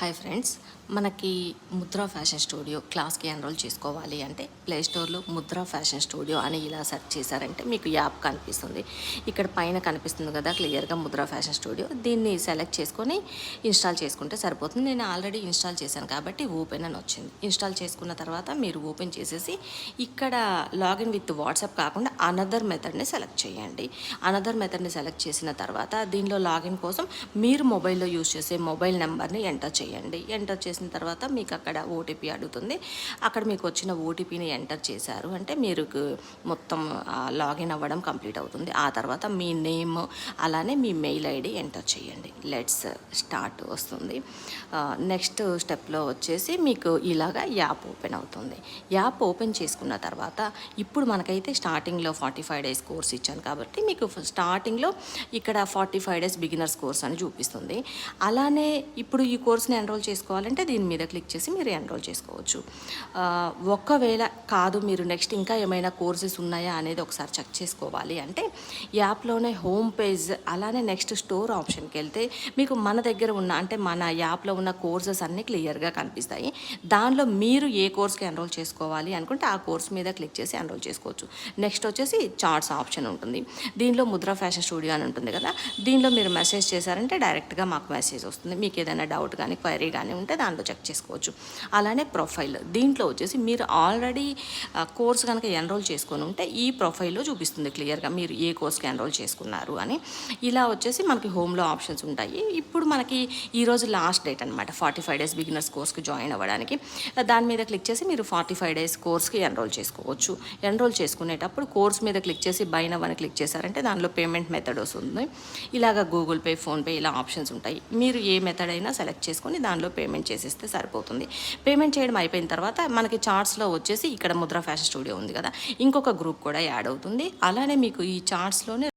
Hi friends మనకి Mudra fashion studio క్లాస్కి enrol చేసుకోవాలి అంటే ప్లే స్టోర్లో ముద్రా ఫ్యాషన్ స్టూడియో అని ఇలా సెర్చ్ చేశారంటే మీకు యాప్ కనిపిస్తుంది. ఇక్కడ పైన కనిపిస్తుంది కదా క్లియర్గా ముద్రా ఫ్యాషన్ స్టూడియో. దీన్ని సెలెక్ట్ చేసుకొని ఇన్స్టాల్ చేసుకుంటే సరిపోతుంది. నేను ఆల్రెడీ ఇన్స్టాల్ చేశాను కాబట్టి ఓపెన్ అని వచ్చింది. ఇన్స్టాల్ చేసుకున్న తర్వాత మీరు ఓపెన్ చేసేసి ఇక్కడ లాగిన్ విత్ వాట్సాప్ కాకుండా అనదర్ మెథడ్ని సెలెక్ట్ చేయండి. అనదర్ మెథడ్ని సెలెక్ట్ చేసిన తర్వాత దీనిలో లాగిన్ కోసం మీరు మొబైల్లో యూజ్ చేసే మొబైల్ నెంబర్ని ఎంటర్ చేయండి. ఎంటర్ చేసిన తర్వాత మీకు అక్కడ ఓటీపీ అడుగుతుంది. అక్కడ మీకు వచ్చిన ఓటీపీని ఎంటర్ చేశారు. అంటే మీరు మొత్తం లాగిన్ అవ్వడం కంప్లీట్ అవుతుంది. ఆ తర్వాత మీ నేమ్ అలానే మీ మెయిల్ ఐడి ఎంటర్ చేయండి. లెట్స్ స్టార్ట్ వస్తుంది. నెక్స్ట్ స్టెప్లో వచ్చేసి మీకు ఇలాగా యాప్ ఓపెన్ అవుతుంది. యాప్ ఓపెన్ చేసుకున్న తర్వాత ఇప్పుడు మనకైతే స్టార్టింగ్లో ఫార్టీ ఫైవ్ డేస్ కోర్స్ ఇచ్చాను కాబట్టి మీకు స్టార్టింగ్లో ఇక్కడ forty five days beginners course అని చూపిస్తుంది. అలానే ఇప్పుడు ఈ కోర్స్ని ఎన్రోల్ చేసుకోవాలంటే దీని మీద క్లిక్ చేసి మీరు ఎన్రోల్ చేసుకోవచ్చు. ఒకవేళ కాదు మీరు నెక్స్ట్ ఇంకా ఏమైనా కోర్సెస్ ఉన్నాయా అనేది ఒకసారి చెక్ చేసుకోవాలి. అంటే యాప్లోనే హోమ్ పేజ్ అలానే నెక్స్ట్ స్టోర్ ఆప్షన్కి వెళ్తే మీకు మన దగ్గర ఉన్న అంటే మన యాప్లో ఉన్న కోర్సెస్ అన్నీ క్లియర్గా కనిపిస్తాయి. దానిలో మీరు ఏ కోర్స్కి ఎన్రోల్ చేసుకోవాలి అనుకుంటే ఆ కోర్స్ మీద క్లిక్ చేసి ఎన్రోల్ చేసుకోవచ్చు. నెక్స్ట్ వచ్చేసి చార్ట్స్ ఆప్షన్ ఉంటుంది. దీనిలో ముద్ర ఫ్యాషన్ స్టూడియో అని ఉంటుంది కదా దీనిలో మీరు మెసేజ్ చేశారంటే డైరెక్ట్గా మాకు మెసేజ్ వస్తుంది. మీకు ఏదైనా డౌట్ కానీ క్వైరీ కానీ ఉంటే దాంట్లో చెక్ చేసుకోవచ్చు. అలానే ప్రొఫైల్. దీంట్లో వచ్చేసి మీరు ఆల్రెడీ కోర్స్ కనుక ఎన్రోల్ చేసుకొని ఉంటే ఈ ప్రొఫైల్లో చూపిస్తుంది క్లియర్గా మీరు ఏ కోర్స్కి ఎన్రోల్ చేసుకున్నారు అని. ఇలా వచ్చేసి మనకి హోమ్లో ఆప్షన్స్ ఉంటాయి. ఇప్పుడు మనకి ఈరోజు లాస్ట్ డేట్ అనమాట ఫార్టీ ఫైవ్ డేస్ బిగినర్స్ కోర్స్కి జాయిన్ అవ్వడానికి. దాని మీద క్లిక్ చేసి మీరు ఫార్టీ ఫైవ్ డేస్ కోర్స్కి ఎన్రోల్ చేసుకోవచ్చు. ఎన్రోల్ చేసుకునేటప్పుడు కోర్స్ మీద క్లిక్ చేసి బైన్ అని క్లిక్ చేశారంటే దానిలో పేమెంట్ మెథడ్ వస్తుంది. ఇలాగ గూగుల్ పే ఫోన్పే ఇలా ఆప్షన్స్ ఉంటాయి. మీరు ఏ మెథడ్ అయినా సెలెక్ట్ చేసుకొని దానిలో పేమెంట్ చేసేస్తే సరిపోతుంది. పేమెంట్ చేయడం అయిపోయిన తర్వాత మనకి చార్ట్స్లో వచ్చేసి ఇక్కడ ముద్ర ఫ్యాషన్ స్టూడియో ఉంది కదా. ఇంకొక గ్రూప్ కూడా యాడ్ అవుతుంది. అలానే మీకు ఈ చార్ట్స్లోనే